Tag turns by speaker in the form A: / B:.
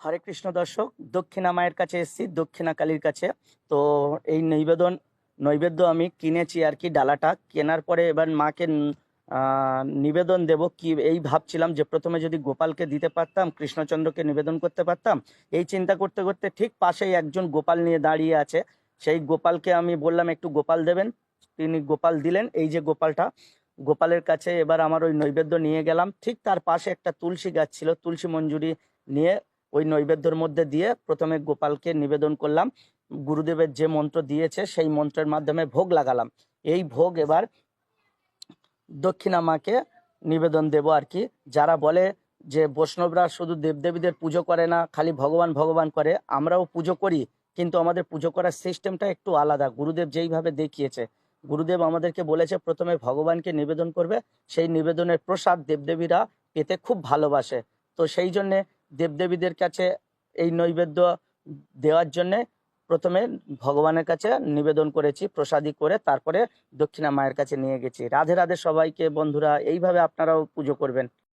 A: হরে কৃষ্ণ দর্শক, দক্ষিণা মায়ের কাছে এসেছি, দক্ষিণা কালীর কাছে। তো এই নৈবেদন, নৈবেদ্য আমি কিনেছি আর কি ডালাটা। কেনার পরে এবার মাকে নিবেদন দেব কি, এই ভাবছিলাম যে প্রথমে যদি গোপালকে দিতে পারতাম, কৃষ্ণচন্দ্রকে নিবেদন করতে পারতাম। এই চিন্তা করতে করতে ঠিক পাশেই একজন গোপাল নিয়ে দাঁড়িয়ে আছে। সেই গোপালকে আমি বললাম, একটু গোপাল দেবেন। তিনি গোপাল দিলেন, এই যে গোপালটা। গোপালের কাছে এবার আমার ওই নৈবেদ্য নিয়ে গেলাম। ঠিক তার পাশে একটা তুলসী গাছ ছিল, তুলসী মঞ্জুরি নিয়ে ওই নৈবেদ্যর মধ্যে দিয়ে প্রথমে গোপালকে নিবেদন করলাম। গুরুদেবের যে মন্ত্র দিয়েছে, সেই মন্ত্রের মাধ্যমে ভোগ লাগালাম। এই ভোগ এবার দক্ষিণা মাকে নিবেদন দেব আর কি। যারা বলে যে বৈষ্ণবরা শুধু দেবদেবীদের পুজো করে না, খালি ভগবান ভগবান করে, আমরাও পুজো করি, কিন্তু আমাদের পুজো করার সিস্টেমটা একটু আলাদা। গুরুদেব যেইভাবে দেখিয়েছে, গুরুদেব আমাদেরকে বলেছে, প্রথমে ভগবানকে নিবেদন করবে। সেই নিবেদনের প্রসাদ দেবদেবীরা পেতে খুব ভালোবাসে। তো সেই জন্যে দেবদেবীদের কাছে এই নৈবেদ্য দেওয়ার জন্যে প্রথমে ভগবানের কাছে নিবেদন করেছি প্রসাদী করে তারপরে দক্ষিণা মায়ের কাছে নিয়ে গেছি। রাধে রাধে সবাইকে, বন্ধুরা, এইভাবে আপনারাও পুজো করবেন।